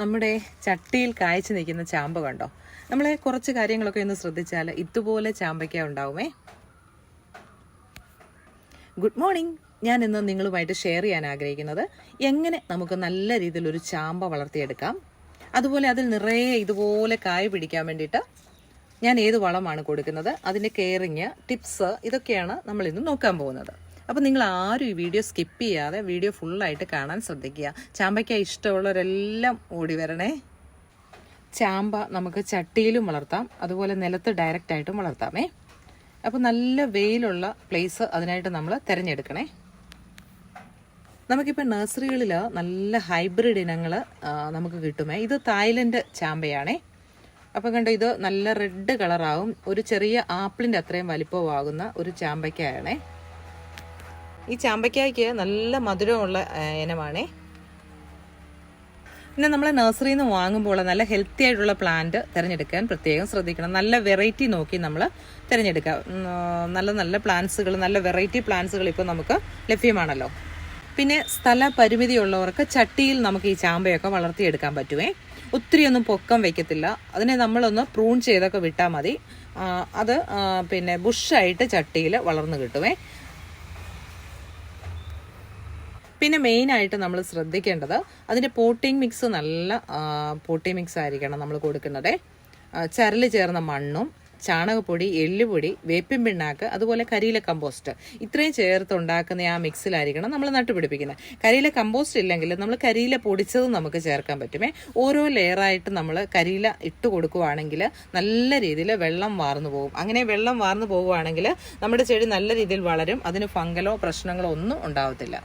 നമ്മുടെ ചട്ടിയിൽ കായ്ച്ചു നിൽക്കുന്ന ചാമ്പ കണ്ടോ? നമ്മൾ കുറച്ച് കാര്യങ്ങളൊക്കെ ഒന്ന് ശ്രദ്ധിച്ചാൽ ഇതുപോലെ ചാമ്പയ്ക്ക ഉണ്ടാവുമേ. ഗുഡ് മോർണിംഗ് ഞാൻ ഇന്ന് നിങ്ങളുമായിട്ട് ഷെയർ ചെയ്യാൻ ആഗ്രഹിക്കുന്നത് എങ്ങനെ നമുക്ക് നല്ല രീതിയിൽ ഒരു ചാമ്പ വളർത്തിയെടുക്കാം. അതുപോലെ അതിൽ നിറയെ ഇതുപോലെ കായ പിടിക്കാൻ വേണ്ടിയിട്ട് ഞാൻ ഏത് വളമാണ് കൊടുക്കുന്നത് അതിന്റെ കെയറിങ് ടിപ്സ് ഇതൊക്കെയാണ് നമ്മളിന്ന് നോക്കാൻ പോകുന്നത്. അപ്പോൾ നിങ്ങൾ ആരും ഈ വീഡിയോ സ്കിപ്പ് ചെയ്യാതെ വീഡിയോ ഫുള്ളായിട്ട് കാണാൻ ശ്രദ്ധിക്കുക. ചാമ്പയ്ക്ക ഇഷ്ടമുള്ളവരെല്ലാം ഓടി വരണേ. ചാമ്പ നമുക്ക് ചട്ടിയിലും വളർത്താം. അതുപോലെ നിലത്ത് ഡയറക്റ്റായിട്ടും വളർത്താമേ. അപ്പോൾ നല്ല വെയിലുള്ള പ്ലേസ് അതിനായിട്ട് നമ്മൾ തിരഞ്ഞെടുക്കണേ. നമുക്കിപ്പോൾ നഴ്സറികളിൽ നല്ല ഹൈബ്രിഡ് ഇനങ്ങൾ നമുക്ക് കിട്ടുമേ. ഇത് തായ്ലൻഡ് ചാമ്പയാണേ. അപ്പോൾ കണ്ടോ ഇത് നല്ല റെഡ് കളറാവും ഒരു ചെറിയ ആപ്പിളിന്റെ അത്രയും വലിപ്പമാകുന്ന ഒരു ചാമ്പയ്ക്കായാണേ. ഈ ചാമ്പയ്ക്കായ്ക്ക് നല്ല മധുരമുള്ള ഇനമാണേ. പിന്നെ നമ്മൾ നഴ്സറിയിൽ നിന്ന് വാങ്ങുമ്പോൾ നല്ല ഹെൽത്തി ആയിട്ടുള്ള പ്ലാന്റ് തിരഞ്ഞെടുക്കാൻ പ്രത്യേകം ശ്രദ്ധിക്കണം. നല്ല വെറൈറ്റി നോക്കി നമ്മൾ തിരഞ്ഞെടുക്കുക നല്ല നല്ല പ്ലാന്റ്സുകൾ നല്ല വെറൈറ്റി പ്ലാന്റ്സുകൾ ഇപ്പോൾ നമുക്ക് ലഭ്യമാണല്ലോ. പിന്നെ സ്ഥല പരിമിതിയുള്ളവർക്ക് ചട്ടിയിൽ നമുക്ക് ഈ ചാമ്പയൊക്കെ വളർത്തിയെടുക്കാൻ പറ്റുമേ ഒത്തിരി ഒന്നും പൊക്കം വയ്ക്കത്തില്ല അതിനെ നമ്മളൊന്ന് പ്രൂൺ ചെയ്തൊക്കെ വിട്ടാൽ മതി. അത് പിന്നെ ബുഷായിട്ട് ചട്ടിയിൽ വളർന്നു കിട്ടുമേ പിന്നെ മെയിനായിട്ട് നമ്മൾ ശ്രദ്ധിക്കേണ്ടത് അതിന്റെ പോട്ടിംഗ് മിക്സ് നല്ല പോട്ടിംഗ് മിക്സ് ആയിരിക്കണം നമ്മൾ കൊടുക്കുന്നത്. ചരൽ ചേർന്ന മണ്ണും ചാണകപ്പൊടി എല്ലുപൊടി വേപ്പിൻ പിണ്ണാക്ക് അതുപോലെ കരിയില കമ്പോസ്റ്റ് ഇത്രയും ചേർത്ത് ഉണ്ടാക്കുന്ന ആ മിക്സിലായിരിക്കണം നമ്മൾ നട്ടുപിടിപ്പിക്കുന്നത്. കരിയില കമ്പോസ്റ്റ് ഇല്ലെങ്കിൽ നമ്മൾ കരിയില പൊടിച്ചത് നമുക്ക് ചേർക്കാൻ പറ്റുമേ. ഓരോ ലെയറായിട്ട് നമ്മൾ കരിയില ഇട്ട് കൊടുക്കുവാണെങ്കിൽ നല്ല രീതിയിൽ വെള്ളം വാർന്നു പോകും. അങ്ങനെ വെള്ളം വാർന്നു പോകുവാണെങ്കിൽ നമ്മുടെ ചെടി നല്ല രീതിയിൽ വളരും. അതിന് ഫംഗലോ പ്രശ്നങ്ങളോ ഒന്നും ഉണ്ടാവത്തില്ല.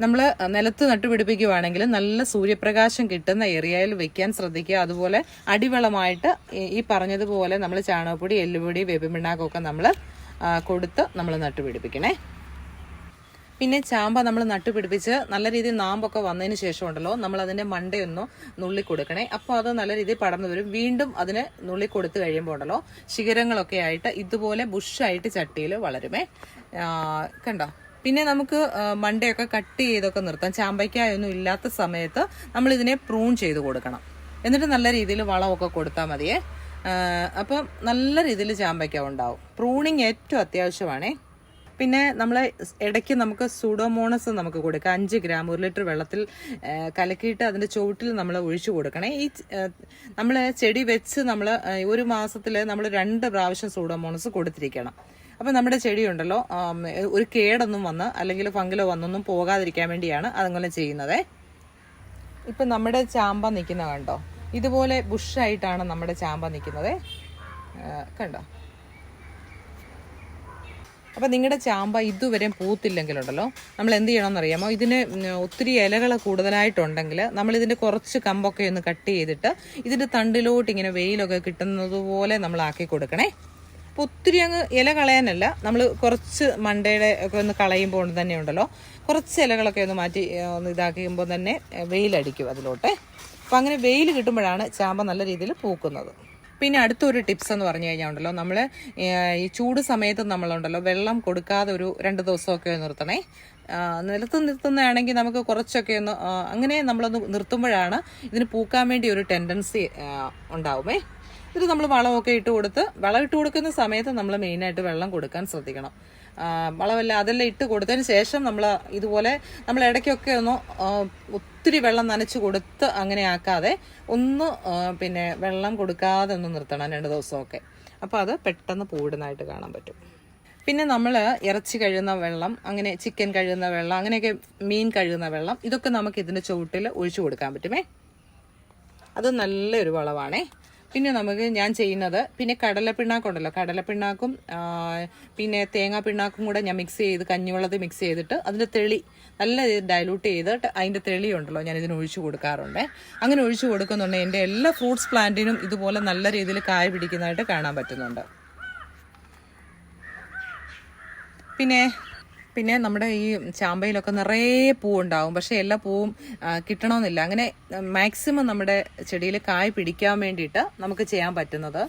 നമ്മൾ നിലത്ത് നട്ടുപിടിപ്പിക്കുവാണെങ്കിൽ നല്ല സൂര്യപ്രകാശം കിട്ടുന്ന ഏരിയയിൽ വെക്കാൻ ശ്രദ്ധിക്കുക. അതുപോലെ അടിവളമായിട്ട് ഈ- പറഞ്ഞതുപോലെ നമ്മൾ ചാണകപ്പൊടി എല്ലുപൊടി വേപ്പിമിണ്ണാക്കൊക്കെ നമ്മൾ കൊടുത്ത് നമ്മൾ നട്ടുപിടിപ്പിക്കണേ. പിന്നെ ചാമ്പ നമ്മൾ നട്ടുപിടിപ്പിച്ച് നല്ല രീതിയിൽ നാമ്പൊക്കെ വന്നതിന് ശേഷം ഉണ്ടല്ലോ നമ്മൾ അതിന്റെ മണ്ടയൊന്ന് നുള്ളി കൊടുക്കണേ അപ്പോൾ അത് നല്ല രീതിയിൽ പടർന്നു വരും. വീണ്ടും അതിന് നുള്ളി കൊടുത്തു കഴിയുമ്പോൾ ഉണ്ടല്ലോ ശിഖരങ്ങളൊക്കെ ആയിട്ട് ഇതുപോലെ ബുഷായിട്ട് ചട്ടിയിൽ വളരുമേ. കണ്ടോ? പിന്നെ നമുക്ക് മണ്ടയൊക്കെ കട്ട് ചെയ്തൊക്കെ നിർത്താം. ചാമ്പയ്ക്കായൊന്നും ഇല്ലാത്ത സമയത്ത് നമ്മൾ ഇതിനെ പ്രൂൺ ചെയ്ത് കൊടുക്കണം. എന്നിട്ട് നല്ല രീതിയിൽ വളമൊക്കെ കൊടുത്താൽ മതിയേ. അപ്പം നല്ല രീതിയിൽ ചാമ്പയ്ക്ക ഉണ്ടാവും. പ്രൂണിങ് ഏറ്റവും അത്യാവശ്യമാണേ. പിന്നെ നമ്മൾ ഇടയ്ക്ക് നമുക്ക് സൂഡോമോണസ് നമുക്ക് കൊടുക്കാം. അഞ്ച് ഗ്രാം ഒരു ലിറ്റർ വെള്ളത്തിൽ കലക്കിയിട്ട് അതിന്റെ ചുവട്ടിൽ നമ്മൾ ഒഴിച്ചു കൊടുക്കണേ. ഈ നമ്മൾ ചെടി വെച്ച് നമ്മൾ ഒരു മാസത്തിൽ നമ്മൾ രണ്ട് പ്രാവശ്യം സൂഡോമോണസ് കൊടുത്തിരിക്കണം. അപ്പം നമ്മുടെ ചെടിയുണ്ടല്ലോ ഒരു കേടൊന്നും വന്ന് അല്ലെങ്കിൽ ഫംഗലോ വന്നൊന്നും പോകാതിരിക്കാൻ വേണ്ടിയാണ് അതങ്ങനെ ചെയ്യുന്നത്. ഇപ്പം നമ്മുടെ ചാമ്പ നിൽക്കുന്ന കണ്ടോ? ഇതുപോലെ ബുഷായിട്ടാണ് നമ്മുടെ ചാമ്പ നിൽക്കുന്നത് കണ്ടോ? അപ്പം നിങ്ങളുടെ ചാമ്പ ഇതുവരെ പൂത്തില്ലെങ്കിലുണ്ടല്ലോ നമ്മൾ എന്ത് ചെയ്യണമെന്ന് അറിയാമോ? ഇതിന് ഒത്തിരി ഇലകൾ കൂടുതലായിട്ടുണ്ടെങ്കിൽ നമ്മളിതിന്റെ കുറച്ച് കമ്പൊക്കെ ഒന്ന് കട്ട് ചെയ്തിട്ട് ഇതിന്റെ തണ്ടിലോട്ട് ഇങ്ങനെ വെയിലൊക്കെ കിട്ടുന്നത് പോലെ നമ്മൾ ആക്കി കൊടുക്കണേ. അപ്പോൾ ഒത്തിരി അങ്ങ് ഇല കളയാനല്ല. നമ്മൾ കുറച്ച് മണ്ടയുടെ ഒക്കെ ഒന്ന് കളയുമ്പോൾ തന്നെ ഉണ്ടല്ലോ. കുറച്ച് ഇലകളൊക്കെ ഒന്ന് മാറ്റി ഒന്ന് ഇതാക്കുമ്പോൾ തന്നെ വെയിലടിക്കും അതിലോട്ട്. അപ്പോൾ അങ്ങനെ വെയിൽ കിട്ടുമ്പോഴാണ് ചാമ്പ നല്ല രീതിയിൽ പൂക്കുന്നത്. പിന്നെ അടുത്തൊരു ടിപ്സ് എന്ന് പറഞ്ഞു കഴിഞ്ഞാൽ ഉണ്ടല്ലോ. നമ്മൾ ഈ ചൂട് സമയത്ത് നമ്മളുണ്ടല്ലോ വെള്ളം കൊടുക്കാതെ ഒരു രണ്ട് ദിവസമൊക്കെ നിർത്തണേ. നിലത്ത് നിർത്തുന്നതാണെങ്കിൽ നമുക്ക് കുറച്ചൊക്കെ ഒന്ന് അങ്ങനെ നമ്മളൊന്ന് നിർത്തുമ്പോഴാണ് ഇതിന് പൂക്കാൻ വേണ്ടി ഒരു ടെൻഡൻസി ഉണ്ടാവുമേ. ഇത് നമ്മൾ വളമൊക്കെ ഇട്ട് കൊടുത്ത് വളം ഇട്ട് കൊടുക്കുന്ന സമയത്ത് നമ്മൾ മെയിനായിട്ട് വെള്ളം കൊടുക്കാൻ ശ്രദ്ധിക്കണം. വളമല്ല അതെല്ലാം ഇട്ട് കൊടുത്തതിന് ശേഷം നമ്മൾ ഇതുപോലെ നമ്മൾ ഇടയ്ക്കൊക്കെ ഒന്ന് ഒത്തിരി വെള്ളം നനച്ച് കൊടുത്ത് അങ്ങനെ ആക്കാതെ ഒന്ന് പിന്നെ വെള്ളം കൊടുക്കാതെ ഒന്ന് നിർത്തണം രണ്ട് ദിവസമൊക്കെ. അപ്പോൾ അത് പെട്ടെന്ന് പൂടുന്നതായിട്ട് കാണാൻ പറ്റും. പിന്നെ നമ്മൾ ഇറച്ചി കഴുകുന്ന വെള്ളം അങ്ങനെ ചിക്കൻ കഴുകുന്ന വെള്ളം അങ്ങനെയൊക്കെ മീൻ കഴുകുന്ന വെള്ളം ഇതൊക്കെ നമുക്ക് ഇതിന്റെ ചുവട്ടിൽ ഒഴിച്ചു കൊടുക്കാൻ പറ്റുമേ? അത് നല്ലൊരു വളമാണേ. പിന്നെ നമുക്ക് ഞാൻ ചെയ്യുന്നത് പിന്നെ കടലപ്പിണ്ണാക്കുണ്ടല്ലോ. കടലപ്പിണ്ണാക്കും പിണ്ണാക്കും പിന്നെ തേങ്ങാ പിണ്ണാക്കും കൂടെ ഞാൻ മിക്സ് ചെയ്ത് കഞ്ഞിവെള്ളത്തിൽ മിക്സ് ചെയ്തിട്ട് അതിന്റെ തെളി നല്ല ഡയലൂട്ട് ചെയ്തിട്ട് അതിന്റെ തെളി ഉണ്ടല്ലോ ഞാൻ ഇതിന് ഒഴിച്ചു കൊടുക്കാറുണ്ട്. അങ്ങനെ ഒഴിച്ചു കൊടുക്കുന്നുണ്ടെങ്കിൽ എന്റെ എല്ലാ ഫ്രൂട്ട്സ് പ്ലാന്റിനും ഇതുപോലെ നല്ല രീതിയിൽ കായ പിടിക്കുന്നതായിട്ട് കാണാൻ പറ്റുന്നുണ്ട്. പിന്നെ പിന്നെ നമ്മുടെ ഈ ചാമ്പയിലൊക്കെ നിറയെ പൂവുണ്ടാവും. പക്ഷേ എല്ലാ പൂവും കിട്ടണമെന്നില്ല. അങ്ങനെ മാക്സിമം നമ്മുടെ ചെടിയിൽ കായ് പിടിക്കാൻ വേണ്ടിയിട്ട് നമുക്ക് ചെയ്യാൻ പറ്റുന്നത്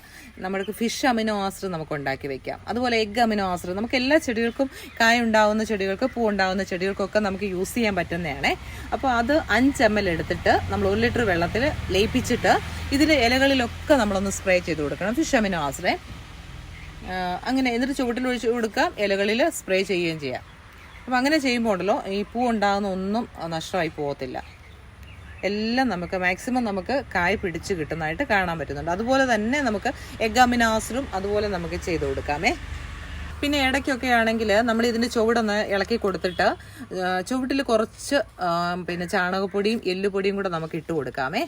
നമ്മൾക്ക് ഫിഷ് അമിനോ ആസിഡ് നമുക്ക് ഉണ്ടാക്കി വെക്കാം. അതുപോലെ എഗ് അമിനോ ആസിഡ്. നമുക്ക് എല്ലാ ചെടികൾക്കും കായ ഉണ്ടാവുന്ന ചെടികൾക്ക് പൂ ഉണ്ടാവുന്ന ചെടികൾക്കൊക്കെ നമുക്ക് യൂസ് ചെയ്യാൻ പറ്റുന്നതാണ്. അപ്പോൾ അത് അഞ്ച് എം എൽ എടുത്തിട്ട് നമ്മൾ ഒരു ലിറ്റർ വെള്ളത്തിൽ ലയിപ്പിച്ചിട്ട് ഇതിൽ ഇലകളിലൊക്കെ നമ്മളൊന്ന് സ്പ്രേ ചെയ്ത് കൊടുക്കണം. Fish amino acid. അങ്ങനെ എന്നിട്ട് ചുവട്ടിൽ ഒഴിച്ച് കൊടുക്കാം. ഇലകളിൽ സ്പ്രേ ചെയ്യുകയും ചെയ്യാം. അപ്പോൾ അങ്ങനെ ചെയ്യുമ്പോൾ ഉണ്ടല്ലോ ഈ പൂ ഉണ്ടാകുന്ന ഒന്നും നഷ്ടമായി പോകത്തില്ല. എല്ലാം നമുക്ക് മാക്സിമം നമുക്ക് കായ് പിടിച്ച് കിട്ടുന്നതായിട്ട് കാണാൻ പറ്റുന്നുണ്ട്. അതുപോലെ തന്നെ നമുക്ക് എഗാമിനാസിലും അതുപോലെ നമുക്ക് ചെയ്ത് കൊടുക്കാമേ. പിന്നെ ഇടയ്ക്കൊക്കെ ആണെങ്കിൽ നമ്മൾ ഇതിന്റെ ചുവടൊന്ന് ഇളക്കി കൊടുത്തിട്ട് ചുവട്ടിൽ കുറച്ച് പിന്നെ ചാണകപ്പൊടിയും എല്ലുപൊടിയും കൂടെ നമുക്ക് ഇട്ട് കൊടുക്കാമേ.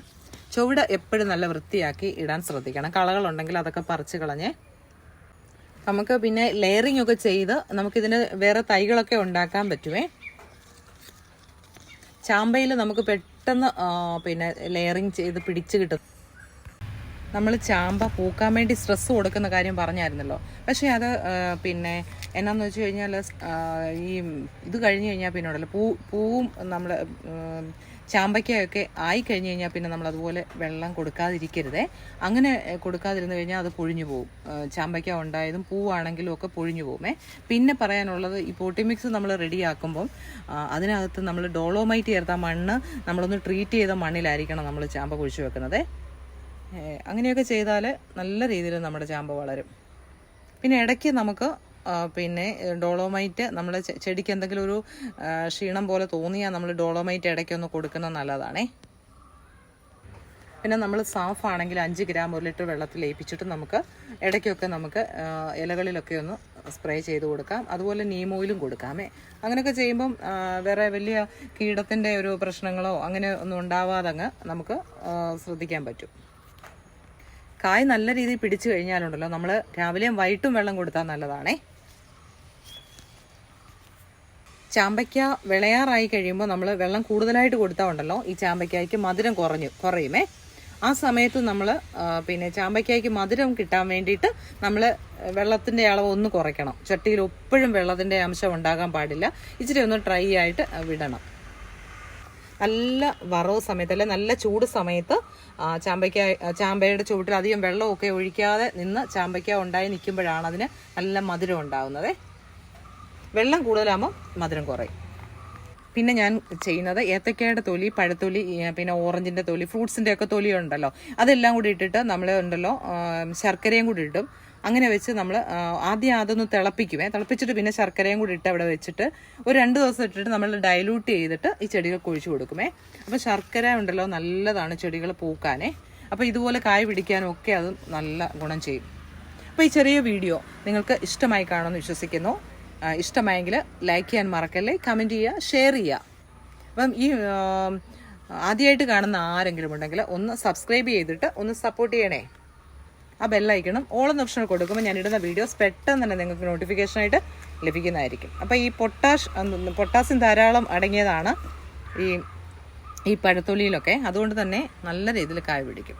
ചുവട് എപ്പോഴും നല്ല വൃത്തിയാക്കി ഇടാൻ ശ്രദ്ധിക്കണം. കളകളുണ്ടെങ്കിൽ അതൊക്കെ പറിച്ച് കളഞ്ഞേ നമുക്ക് പിന്നെ ലെയറിങ് ഒക്കെ ചെയ്ത് നമുക്കിതിന് വേറെ തൈകളൊക്കെ ഉണ്ടാക്കാൻ പറ്റുമേ ചാമ്പയിൽ നമുക്ക് പെട്ടെന്ന് പിന്നെ ലെയറിങ് ചെയ്ത് പിടിച്ച് കിട്ടും. നമ്മൾ ചാമ്പ പൂക്കാൻ വേണ്ടി സ്ട്രെസ് കൊടുക്കുന്ന കാര്യം പറഞ്ഞായിരുന്നല്ലോ. പക്ഷേ അത് പിന്നെ എന്നാന്ന് വെച്ച് കഴിഞ്ഞാൽ ഈ ഇത് കഴിഞ്ഞ് കഴിഞ്ഞാൽ പിന്നെ ഉണ്ടല്ലോ. പൂ പൂവും നമ്മൾ ചാമ്പയ്ക്കയൊക്കെ ആയി കഴിഞ്ഞ് കഴിഞ്ഞാൽ പിന്നെ നമ്മൾ അതുപോലെ വെള്ളം കൊടുക്കാതിരിക്കരുതേ. അങ്ങനെ കൊടുക്കാതിരുന്ന് കഴിഞ്ഞാൽ അത് പൊഴിഞ്ഞു പോകും ചാമ്പയ്ക്ക ഉണ്ടായതും പൂവാണെങ്കിലും ഒക്കെ പൊഴിഞ്ഞു പോകുമേ. പിന്നെ പറയാനുള്ളത് ഈ പോട്ടിമിക്സ് നമ്മൾ റെഡിയാക്കുമ്പം അതിനകത്ത് നമ്മൾ ഡോളോമൈറ്റ് ചേർത്ത മണ്ണ് നമ്മളൊന്ന് ട്രീറ്റ് ചെയ്ത മണ്ണിലായിരിക്കണം നമ്മൾ ചാമ്പ കുഴിച്ചു വെക്കുന്നത്. അങ്ങനെയൊക്കെ ചെയ്താൽ നല്ല രീതിയിൽ നമ്മുടെ ചാമ്പ വളരും. പിന്നെ ഇടയ്ക്ക് നമുക്ക് പിന്നെ ഡോളോമൈറ്റ് നമ്മൾ ചെടിക്ക് എന്തെങ്കിലും ഒരു ക്ഷീണം പോലെ തോന്നിയാൽ നമ്മൾ ഡോളോമൈറ്റ് ഇടയ്ക്കൊന്ന് കൊടുക്കുന്നത് നല്ലതാണേ. പിന്നെ നമ്മൾ സാഫ് ആണെങ്കിൽ അഞ്ച് ഗ്രാം ഒരു ലിറ്റർ വെള്ളത്തിൽ ലയിപ്പിച്ചിട്ട് നമുക്ക് ഇടയ്ക്കൊക്കെ നമുക്ക് ഇലകളിലൊക്കെ ഒന്ന് സ്പ്രേ ചെയ്ത് കൊടുക്കാം. അതുപോലെ നീം ഓയിലും കൊടുക്കാമേ. അങ്ങനെയൊക്കെ ചെയ്യുമ്പം വേറെ വലിയ കീടത്തിന്റെ ഒരു പ്രശ്നങ്ങളോ അങ്ങനെ ഒന്നും ഉണ്ടാവാതെ അങ്ങ് നമുക്ക് ശ്രദ്ധിക്കാൻ പറ്റും. കായ് നല്ല രീതിയിൽ പിടിച്ചു കഴിഞ്ഞാലുണ്ടല്ലോ നമ്മൾ രാവിലെയും വൈകിട്ടും വെള്ളം കൊടുത്താൽ നല്ലതാണേ. ചാമ്പയ്ക്ക വിളയാറായി കഴിയുമ്പോൾ നമ്മൾ വെള്ളം കൂടുതലായിട്ട് കൊടുത്താൽ ഉണ്ടല്ലോ. ഈ ചാമ്പയ്ക്കായ്ക്ക് മധുരം കുറഞ്ഞു കുറയുമേ. ആ സമയത്ത് നമ്മൾ പിന്നെ ചാമ്പയ്ക്കായ്ക്ക് മധുരം കിട്ടാൻ വേണ്ടിയിട്ട് നമ്മൾ വെള്ളത്തിന്റെ അളവ് ഒന്ന് കുറയ്ക്കണം. ചട്ടിയിൽ എപ്പോഴും വെള്ളത്തിന്റെ അംശം ഉണ്ടാകാൻ പാടില്ല. ഇച്ചിരി ഒന്ന് ഡ്രൈ ആയിട്ട് വിടണം. നല്ല വറവ് സമയത്ത് അല്ലെ നല്ല ചൂട് സമയത്ത് ചാമ്പയ്ക്ക ചാമ്പയുടെ ചുവട്ടിൽ അധികം വെള്ളമൊക്കെ ഒഴിക്കാതെ നിന്ന് ചാമ്പയ്ക്ക ഉണ്ടായി നിൽക്കുമ്പോഴാണ് അതിന് നല്ല മധുരം ഉണ്ടാകുന്നത്. വെള്ളം കൂടുതലാകുമ്പോൾ മധുരം കുറയും. പിന്നെ ഞാൻ ചെയ്യുന്നത് ഏത്തക്കയുടെ തൊലി പഴത്തൊലി പിന്നെ ഓറഞ്ചിന്റെ തൊലി ഫ്രൂട്ട്സിന്റെ ഒക്കെ തൊലി ഉണ്ടല്ലോ അതെല്ലാം കൂടി ഇട്ടിട്ട് നമ്മൾ ഉണ്ടല്ലോ ശർക്കരയും കൂടി ഇട്ടും അങ്ങനെ വെച്ച് നമ്മൾ ആദ്യം അതൊന്ന് തിളപ്പിക്കുമേ തിളപ്പിച്ചിട്ട് പിന്നെ ശർക്കരയും കൂടി ഇട്ട് അവിടെ വെച്ചിട്ട് ഒരു രണ്ട് ദിവസം ഇട്ടിട്ട് നമ്മൾ ഡൈലൂട്ട് ചെയ്തിട്ട് ഈ ചെടികൾക്ക് ഒഴിച്ചു കൊടുക്കുമേ. അപ്പോൾ ശർക്കര ഉണ്ടല്ലോ നല്ലതാണ് ചെടികൾ പൂക്കാനേ. അപ്പോൾ ഇതുപോലെ കായ പിടിക്കാനും ഒക്കെ അത് നല്ല ഗുണം ചെയ്യും. അപ്പോൾ ഈ ചെറിയ വീഡിയോ നിങ്ങൾക്ക് ഇഷ്ടമായി കാണുമെന്ന് വിശ്വസിക്കുന്നു. ഇഷ്ടമായെങ്കിൽ ലൈക്ക് ചെയ്യാൻ മറക്കല്ലേ? കമന്റ് ചെയ്യുക ഷെയർ ചെയ്യുക. അപ്പം ഈ ആദ്യമായിട്ട് കാണുന്ന ആരെങ്കിലും ഉണ്ടെങ്കിൽ ഒന്ന് സബ്സ്ക്രൈബ് ചെയ്തിട്ട് ഒന്ന് സപ്പോർട്ട് ചെയ്യണേ. ആ ബെല്ലൈക്കണം ഓളം ഓപ്ഷൻ കൊടുക്കുമ്പോൾ ഞാൻ ഇടുന്ന വീഡിയോസ് പെട്ടെന്ന് തന്നെ നിങ്ങൾക്ക് നോട്ടിഫിക്കേഷനായിട്ട് ലഭിക്കുന്നതായിരിക്കും. അപ്പോൾ ഈ പൊട്ടാഷ് പൊട്ടാസ്യം ധാരാളം അടങ്ങിയതാണ് ഈ ഈ പഴത്തൊലിയിലൊക്കെ. അതുകൊണ്ട് തന്നെ നല്ല രീതിയിൽ കായ പിടിക്കും.